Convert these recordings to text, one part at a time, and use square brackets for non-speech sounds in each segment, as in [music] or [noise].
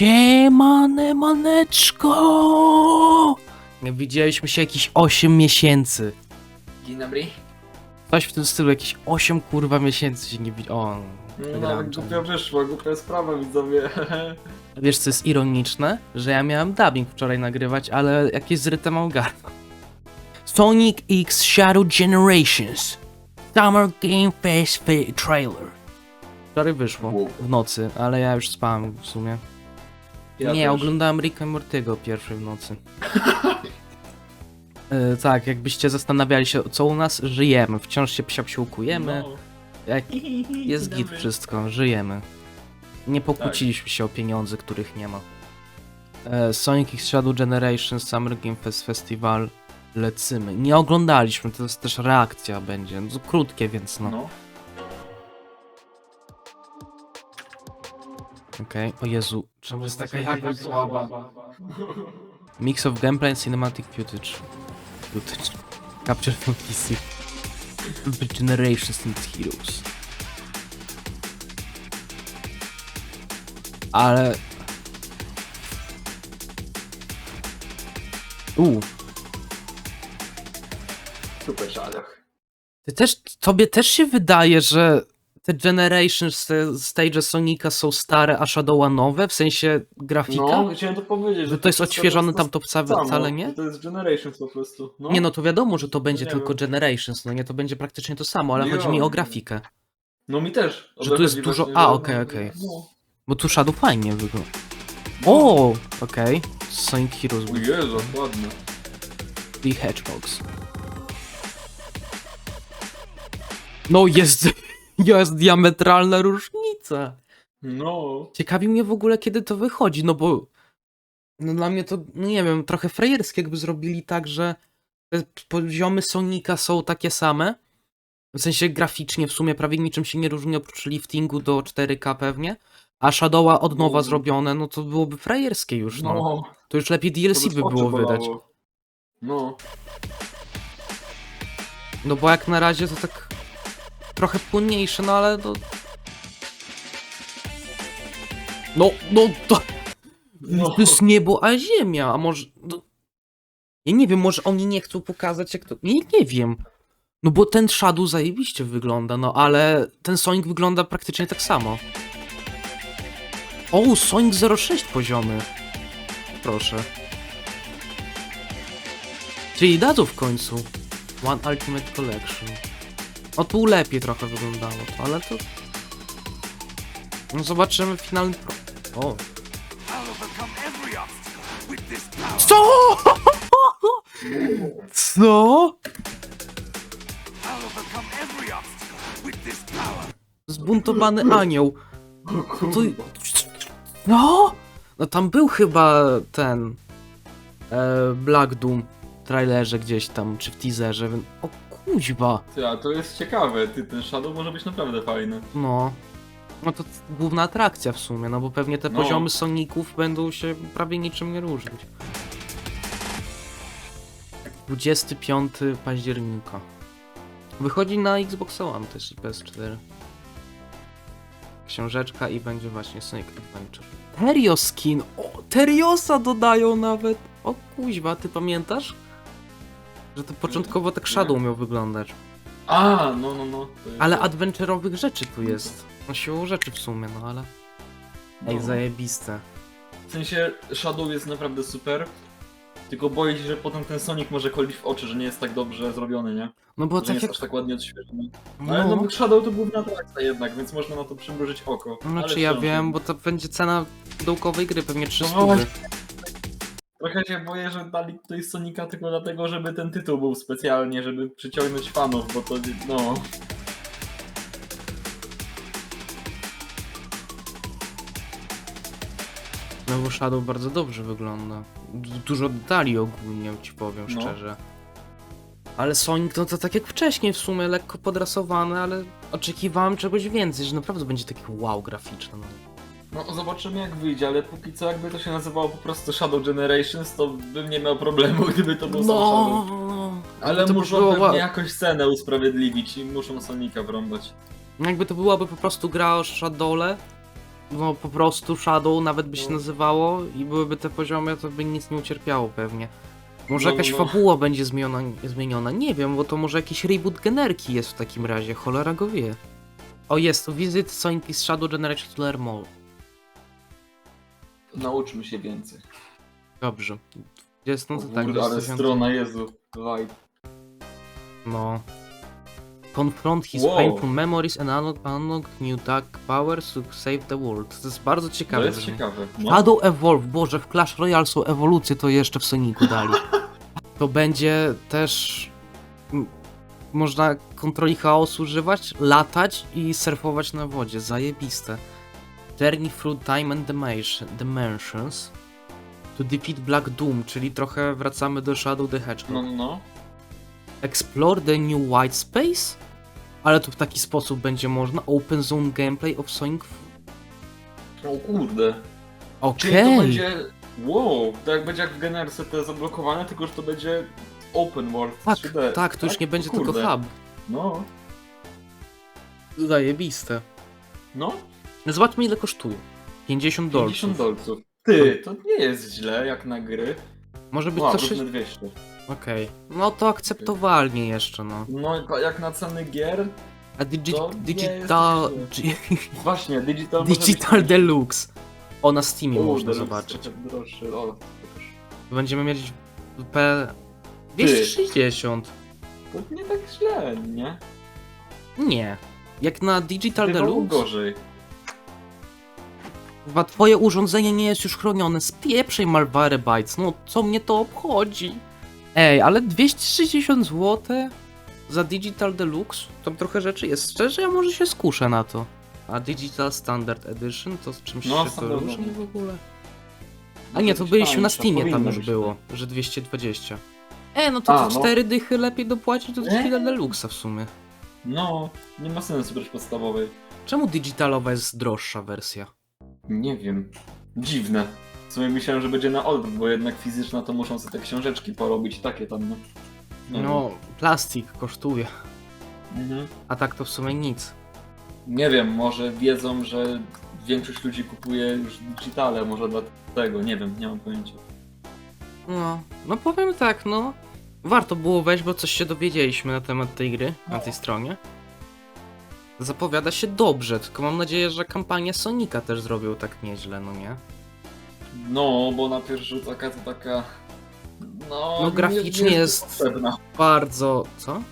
Siemane maneczko! Nie widzieliśmy się jakieś 8 miesięcy. Dzień dobry. Coś w tym stylu, jakieś 8 kurwa miesięcy się nie widzi. O, No, wygrałem nawet to. głupio wyszło, głupia sprawa widzowie. [laughs] Wiesz co jest ironiczne? Że ja miałem dubbing wczoraj nagrywać, ale jakieś zryte mam gardło. Sonic X Shadow Generations Summer Game Fest Trailer. Wczoraj wyszło w nocy, ale ja już spałem w sumie. Ja nie, też. oglądałem Ricka i Mortygo pierwszej w nocy. [laughs] E, tak, jakbyście zastanawiali się, co u nas, żyjemy. Wciąż się psiapsiłkujemy. No. Jak jest git wszystko, żyjemy. Nie pokłóciliśmy się o pieniądze, których nie ma. E, Sonic X Shadow Generation Summer Game Fest Festival lecymy. Nie oglądaliśmy, to jest też reakcja będzie. No, krótkie, więc no. No. Okej, o Jezu. Czemu jest taka jakość słaba? Mix of gameplay and cinematic footage. Footage. Capture from PC. The Generations and Heroes. Ale... U, Super szalach. ty też, tobie też się wydaje, że te Generations, te stage Sonika są stare, a Shadowa nowe? W sensie grafika? No, chciałem to powiedzieć, że to jest wszystko odświeżone to tam to wcale, wcale nie? To jest Generations po prostu. No. Nie no, to wiadomo, że to będzie tylko wiem. Generations, no nie, to będzie praktycznie to samo, ale Nie chodzi mi o grafikę. No mi też. Że to tu jest dużo- a, że- okej, okej. No. Bo tu Shadow fajnie wygląda. O, okej. Sonic Heroes O Jezu, ładne. the Hedgehogs. No jest, jest diametralna różnica. No. Ciekawi mnie w ogóle, kiedy to wychodzi, no bo no dla mnie to, no nie wiem, trochę frajerskie jakby zrobili tak, że te poziomy Sonika są takie same. W sensie graficznie w sumie prawie niczym się nie różni oprócz liftingu do 4K pewnie. A Shadowa od nowa No. zrobione, no to byłoby frajerskie już, no. No. To już lepiej DLC by by było wydać. No. No bo jak na razie to tak trochę płynniejsze, no ale to... No, no to... No. To jest niebo, a ziemia, a może... No... Ja nie wiem, może oni nie chcą pokazać jak to... Nie, nie wiem. No bo ten Shadow zajebiście wygląda, no ale ten Sonic wygląda praktycznie tak samo. O, Sonic 06 poziomy. Proszę. Czyli dadzą w końcu. One Ultimate Collection. O, tu lepiej trochę wyglądało to, ale to... No zobaczymy finalny pro... O. Co? Co? Zbuntowany anioł. To... No? No tam był chyba ten... E, Black Doom w trailerze gdzieś tam, czy w teaserze. więc- O kuźba. Ty, a to jest ciekawe, ty, ten Shadow może być naprawdę fajny. No. No to główna atrakcja w sumie, no bo pewnie te No. poziomy Soników będą się prawie niczym nie różnić. 25 października. Wychodzi na Xbox One też i PS4. Książeczka i będzie właśnie Sonic Adventure. Terio skin! O, Teriosa dodają nawet! O kuźwa, ty pamiętasz? Że to początkowo tak. Shadow miał wyglądać. A, no, no, no. to jest- Ale adventurowych rzeczy tu jest. No siłą rzeczy w sumie, no ale... Ej, No. zajebiste. W sensie Shadow jest naprawdę super. Tylko boję się, że potem ten Sonic może kolić w oczy, że nie jest tak dobrze zrobiony, nie? No bo Że nie tak jest jak... aż tak ładnie odświeżony. Ale No, no, Shadow to główna atrakcja jednak, więc można na to przymrużyć oko. znaczy Ale ja wciąż wiem, bo to będzie cena dołkowej gry, pewnie 300. No właśnie. Trochę się boję, że dali tutaj Sonika tylko dlatego, żeby ten tytuł był specjalnie, żeby przyciągnąć fanów, bo to no... No bo Shadow bardzo dobrze wygląda. Du- Dużo detali ogólnie ci powiem No. szczerze. Ale Sonic no to tak jak wcześniej w sumie, lekko podrasowany, ale oczekiwałem czegoś więcej, że naprawdę będzie taki wow graficzny. No. No zobaczymy jak wyjdzie, ale póki co jakby to się nazywało po prostu Shadow Generations, to bym nie miał problemu, [laughs] gdyby to był sam Shadow. No, Ale to muszą było pewnie jakoś cenę usprawiedliwić i muszą Sonika wrąbać. Jakby to byłaby po prostu gra o Shadowle, no po prostu Shadow nawet by się No. nazywało i byłyby te poziomy, to by nic nie ucierpiało pewnie. Może No, jakaś no. fabuła będzie zmieniona, zmieniona, nie wiem, bo to może jakiś reboot generki jest w takim razie, cholera go wie. O jest, Visit Sonic is Shadow Generation to learn more. Nauczmy się więcej. Dobrze. Jest, no to tak, kurde, ale 2000. strona, Jezu. Vibe. No. Confront his Wow. painful memories and unlock, unlock new dark powers to save the world. To jest bardzo To ciekawe. jest brzmi. ciekawe. No. Shadow Evolve, boże, w Clash Royale są ewolucje, to jeszcze w Sonicu dali. [laughs] To będzie też... m, Można kontroli chaosu używać, latać i surfować na wodzie, zajebiste. Journey through time and dimension- dimensions to defeat Black Doom, czyli trochę wracamy do Shadow the Hedgehog. No, no, no. Explore the new white space? Ale to w taki sposób będzie można. Open zone gameplay of Sonic. O kurde. Czyli Okej. to będzie... Wow, to jak będzie jak w Generce to zablokowane, tylko że to będzie open world Tak, 3D. tak, to już nie będzie kurde. tylko hub. No, Zajebiste. no. Zobaczmy ile kosztuje. 50 dolców. 50 dolców. Ty, to nie jest źle jak na gry. Może być Wow, coś... różne 200. Okej. No to akceptowalnie jeszcze, no. No jak na ceny gier, A digi To Digital... gi- [laughs] właśnie, Digital Digital. Deluxe. O, na Steamie U, można Deluxe zobaczyć. Droższy. O. Będziemy mieć P... 260. to nie tak źle, nie? Nie. Jak na Digital Bywało Deluxe, gorzej. Chyba twoje urządzenie nie jest już chronione. Spieprzej Malware Bytes, no co mnie to obchodzi? Ej, ale 260 zł za Digital Deluxe? Tam trochę rzeczy jest. Szczerze, ja może się skuszę na to. A Digital Standard Edition to z czymś No, się to standardowo. różni w ogóle? A nie, to byliśmy na Steamie, tam już było, że 220. E, no to A, no. 4 dychy lepiej dopłacić do Nie? Digital Deluxe w sumie. No, nie ma sensu brać podstawowej. Czemu digitalowa jest droższa wersja? Nie wiem. Dziwne. W sumie myślałem, że będzie na odwrót, bo jednak fizyczna to muszą sobie te książeczki porobić, takie tam, no. Nie No, plastik kosztuje. Mhm. a tak to w sumie nic. Nie wiem, może wiedzą, że większość ludzi kupuje już digitale, może dlatego, nie wiem, nie mam pojęcia. No, no powiem tak, no. Warto było wejść, bo coś się dowiedzieliśmy na temat tej gry na tej stronie. Zapowiada się dobrze, tylko mam nadzieję, że kampanię Sonika też zrobił tak nieźle, no nie? No, bo na pierwszy rzut oka to taka... No, No, graficznie nie, jest- Potrzebna. Bardzo. Co?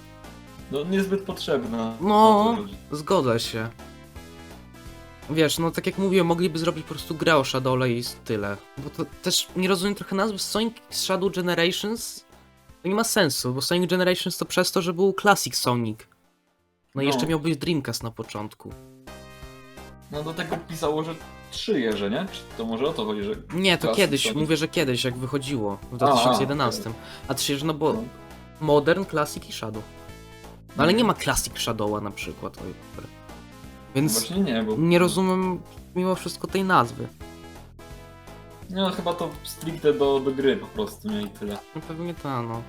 No niezbyt potrzebna. No. Zgodzę się. Wiesz, no tak jak mówiłem, mogliby zrobić po prostu grę o Shadowle i tyle. Bo to też nie rozumiem trochę nazwy Sonic Shadow Generations. To nie ma sensu, bo Sonic Generations to przez to, że był Classic Sonic. No i No. jeszcze miał być Dreamcast na początku. No do tego pisało, że trzy jeże, nie? Czy to może o to chodzi, że... Nie, to kiedyś, mówię, że kiedyś, jak wychodziło, w A, 2011. A przecież, no bo No. Modern, Classic i Shadow. No ale nie ma Classic Shadowa na przykład. Oj. Więc Właśnie nie, bo... nie rozumiem mimo wszystko tej nazwy. No chyba to stricte do, do gry po prostu, nie? I tyle. No pewnie ta, no.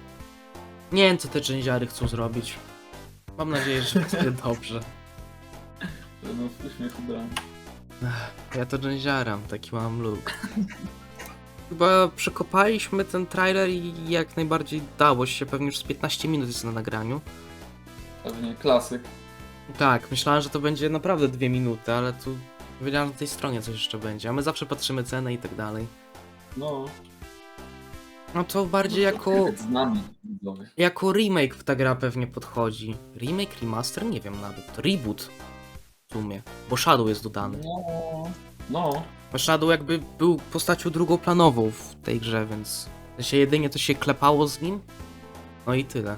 Nie wiem, co te częziary chcą zrobić. Mam nadzieję, że będzie [laughs] dobrze. No w uśmiechu. Ja to dżęziaram, taki mam look. Chyba przekopaliśmy ten trailer i jak najbardziej dało się, pewnie już z 15 minut jest na nagraniu. Pewnie klasyk. Tak, myślałem, że to będzie naprawdę dwie minuty, ale tu powiedziałem, że na tej stronie coś jeszcze będzie, a my zawsze patrzymy cenę i tak dalej. No. No to bardziej jako, Z nami, widzowie. jako remake ta gra pewnie podchodzi. Remake, remaster? Nie wiem nawet. Reboot w sumie, bo Shadow jest dodany. No. No. Bo Shadow jakby był postacią drugoplanową w tej grze, więc w sensie jedynie to się klepało z nim. No i tyle.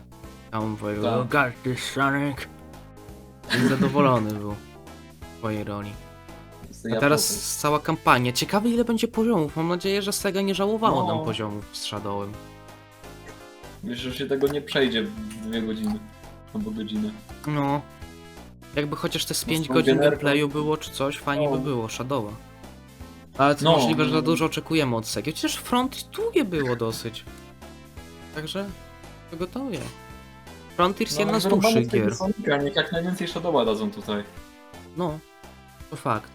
A on powiedział, Tak. this Sonic. Zadowolony był w swojej roli. A teraz cała kampania. Ciekawe ile będzie poziomów. Mam nadzieję, że Sega nie żałowało No. nam poziomów z Shadowem. Wiesz, że się tego nie przejdzie w dwie godziny. Albo godzinę. No. Jakby chociaż te z 5 z tą godzin generką- gameplayu było czy coś, fajnie No. by było, Shadowa. Ale to No, możliwe, że za no. dużo oczekujemy od Segi. Chociaż front długie było dosyć. Także to gotowie. Frontier jest jedna z dłuższych tego gier. Sonika, niech jak najwięcej Shadowa dadzą tutaj. No, to fakt.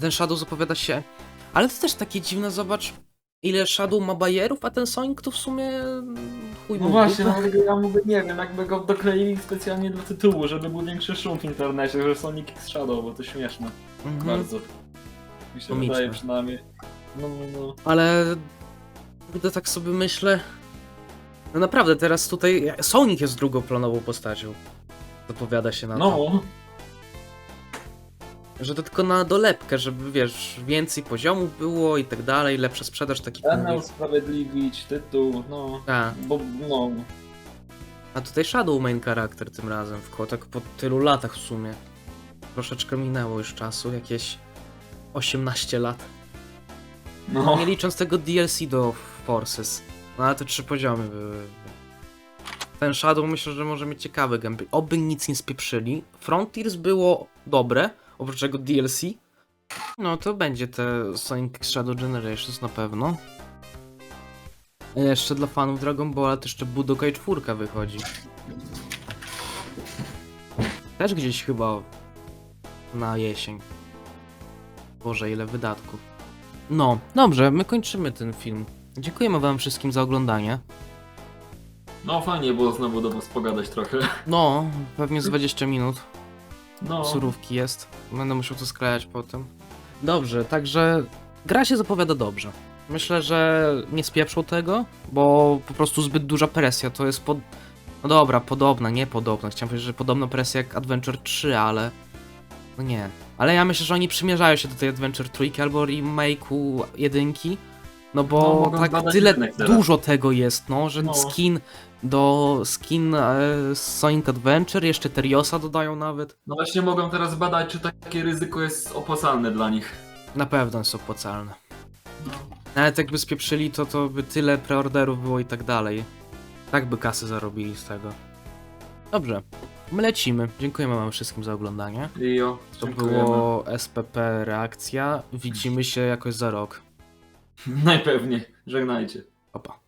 Ten Shadow zapowiada się... Ale to też takie dziwne, zobacz ile Shadow ma bajerów, a ten Sonic to w sumie chuj No mu właśnie, no, ja mówię, nie wiem, jakby go dokleili specjalnie do tytułu, żeby był większy szum w internecie, że Sonic X Shadow, bo to śmieszne. Mhm. Bardzo. Mi się Komiczne. wydaje przynajmniej. No, no, no. Ale gdy tak sobie myślę, no naprawdę teraz tutaj Sonic jest drugoplanową postacią. Zapowiada się na to. No, Że to tylko na dolepkę, żeby wiesz, więcej poziomów było i tak dalej, lepsza sprzedaż takich mówi. usprawiedliwić, tytuł, no. Tak. Bo, no. A tutaj Shadow main charakter tym razem, w tak po tylu latach w sumie. Troszeczkę minęło już czasu, jakieś 18 lat. No, Nie licząc tego DLC do Forces. No ale te trzy poziomy były. Ten Shadow myślę, że może mieć ciekawy gameplay. Oby nic nie spieprzyli. Frontiers było dobre, oprócz tego DLC. No to będzie te Sonic Shadow Generations na pewno. A Jeszcze dla fanów Dragon Balla też jeszcze Budokai 4 wychodzi. Też gdzieś chyba na jesień. Boże, ile wydatków. No, dobrze, my kończymy ten film. Dziękujemy wam wszystkim za oglądanie. no fajnie było znowu do was pogadać trochę. No, pewnie z 20 minut No, surówki jest. Będę musiał to sklejać potem. Dobrze, także gra się zapowiada dobrze. Myślę, że nie spieprzą tego, bo po prostu zbyt duża presja. To jest pod... No dobra, podobna, nie podobna. Chciałem powiedzieć, że podobna presja jak Adventure 3, ale... No nie. Ale ja myślę, że oni przymierzają się do tej Adventure 3 albo remake'u jedynki. No No, bo mogą tak badać tyle rynek teraz. dużo tego jest, no, że No. skin do skin e, Sonic Adventure, jeszcze Teriosa dodają nawet. no właśnie mogą teraz badać, czy takie ryzyko jest opłacalne dla nich. Na pewno jest opłacalne. No. Nawet jakby spieprzyli to, to by tyle preorderów było i tak dalej. Tak by kasy zarobili z tego. Dobrze, my lecimy. Dziękujemy wam wszystkim za oglądanie. I jo, To dziękujemy. było SPP Reakcja. Widzimy się jakoś za rok. [laughs] Najpewniej. Żegnajcie. Opa.